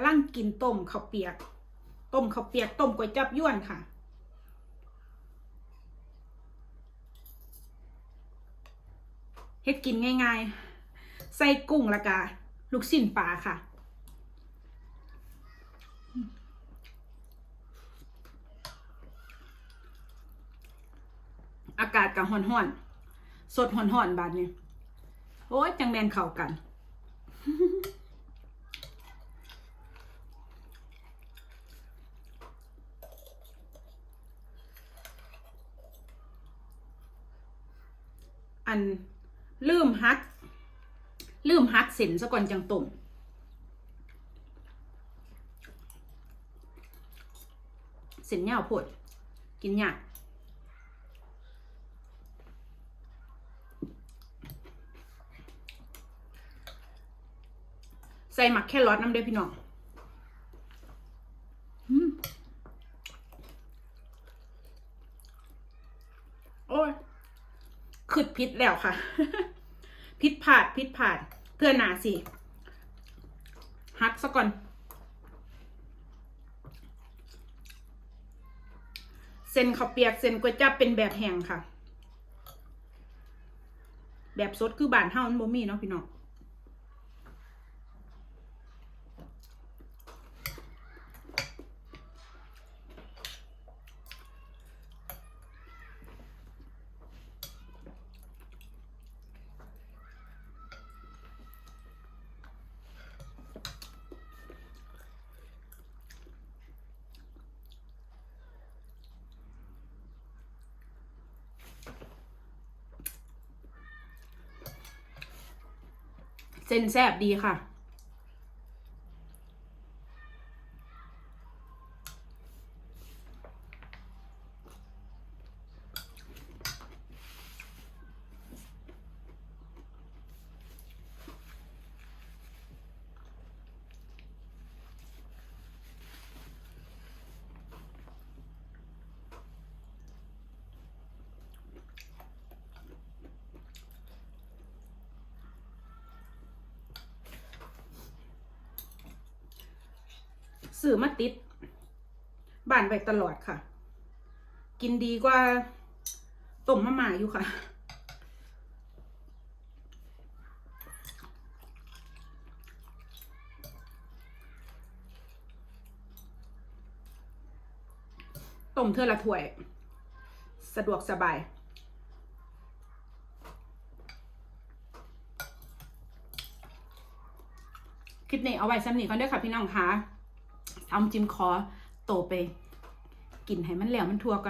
ำลังกินต้มข้าวเปียก ต้มข้าวเปียกต้มก๋วยจับยวนค่ะ เฮ็ดกินง่ายๆ ใส่กุ้งและกะลูกชิ้นปลาค่ะอากาศกับห่อนๆสดห่อนๆบาดนี้โอ้ยจังแมนเข้ากัน อันลืมฮักลืมฮักเส้นซะก่อนจังต้มเส้นยาวโพดกินยากใส่หมักแครอทน้ำเด้อพี่น้องอืมโอ้ย ขึ้นพิษแล้วค่ะ พิษผาดพิษผาดเพื่อนหนาสิฮักซะก่อน เส้นข้าวเปียกเส้นก๋วยจั๊บเป็นแบบแห้งค่ะ แบบสดคือบานเท่ามันบ่มีเนาะพี่น้อง เส้นแซบดีค่ะ สื่อมาติดบ้านไปตลอดค่ะ กินดีกว่าต้มมะม่าอยู่ค่ะ ต้มเทือละถ้วย สะดวกสบายคลิปนี้เอาไว้ซ้ำนี้ก่อนเด้วยค่ะพี่น้องคะ เอาจิ้มคอโตไป กินให้มันแหลวมันทั่วก่อน